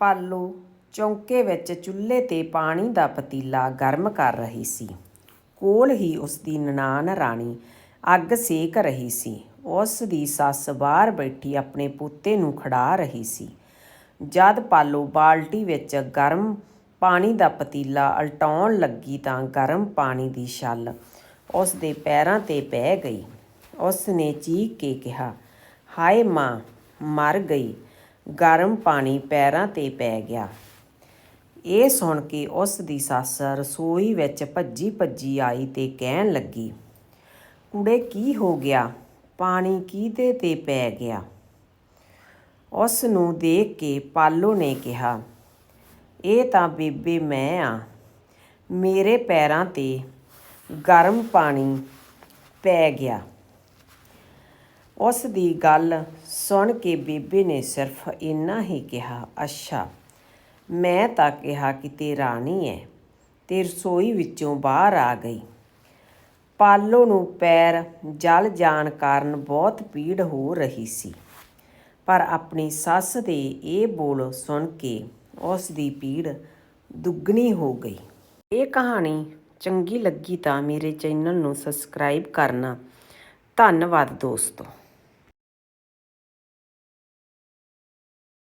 ਪਾਲੋ। ਚੌਂਕੇ ਵਿੱਚ ਚੁੱਲ੍ਹੇ ਤੇ ਪਾਣੀ ਦਾ ਪਤੀਲਾ ਗਰਮ ਕਰ ਰਹੀ ਸੀ। ਕੋਲ ਹੀ ਉਸ ਦੀ ਨਨਾਣ ਰਾਣੀ ਅੱਗ ਸੇਕ ਰਹੀ ਸੀ। ਉਸ ਦੀ ਸੱਸ ਬਾਹਰ ਬੈਠੀ ਆਪਣੇ ਪੋਤੇ ਨੂੰ ਖੜਾ ਰਹੀ ਸੀ। ਜਦ ਪਾਲੋ ਬਾਲਟੀ ਵਿੱਚ ਗਰਮ ਪਾਣੀ ਦਾ ਪਤੀਲਾ ਉਲਟਾਉਣ ਲੱਗੀ ਤਾਂ ਗਰਮ ਪਾਣੀ ਦੀ ਛੱਲ ਉਸ ਦੇ ਪੈਰਾਂ ਤੇ ਪੈ ਗਈ। ਉਸ ਨੇ ਚੀਕ ਕੇ ਕਿਹਾ, ਹਾਏ ਮਾਂ, ਮਰ ਗਈ। ਗਰਮ ਪਾਣੀ ਪੈਰਾਂ ਤੇ ਪੈ ਗਿਆ। ਇਹ ਸੁਣ ਕੇ ਉਸ ਦੀ ਸੱਸ ਰਸੋਈ ਵਿੱਚ ਭੱਜੀ ਭੱਜੀ ਆਈ ਤੇ ਕਹਿਣ ਲੱਗੀ, ਕੁੜੇ, ਕੀ ਹੋ ਗਿਆ? ਪਾਣੀ ਕਿਹਦੇ ਤੇ ਪੈ ਗਿਆ? ਉਸ ਨੂੰ ਦੇਖ ਕੇ ਪਾਲੋ ਨੇ ਕਿਹਾ, ਇਹ ਤਾਂ ਬੇਬੇ ਮੈਂ ਆ। ਮੇਰੇ ਪੈਰਾਂ ਤੇ ਗਰਮ ਪਾਣੀ ਪੈ ਗਿਆ। ਉਸ ਦੀ ਗੱਲ ਸੁਣ ਕੇ ਬੇਬੇ ਨੇ ਸਿਰਫ ਇੰਨਾ ਹੀ ਕਿਹਾ, ਅੱਛਾ, ਮੈਂ ਤਾਂ ਕਿਹਾ ਕਿ ਤੇ ਰਾਣੀ ਹੈ ਤੇ ਰਸੋਈ ਵਿੱਚੋਂ ਬਾਹਰ ਆ ਗਈ। ਪਾਲੋ ਨੂੰ ਪੈਰ ਜਲ ਜਾਣ ਕਾਰਨ ਬਹੁਤ ਪੀੜ ਹੋ ਰਹੀ ਸੀ। ਪਰ ਆਪਣੀ ਸੱਸ ਦੇ ਇਹ ਬੋਲ ਸੁਣ ਕੇ ਉਸ ਦੀ ਪੀੜ ਦੁੱਗਣੀ ਹੋ ਗਈ। ਇਹ ਕਹਾਣੀ ਚੰਗੀ ਲੱਗੀ ਤਾਂ ਮੇਰੇ ਚੈਨਲ ਨੂੰ ਸਬਸਕ੍ਰਾਈਬ ਕਰਨਾ। ਧੰਨਵਾਦ ਦੋਸਤੋ।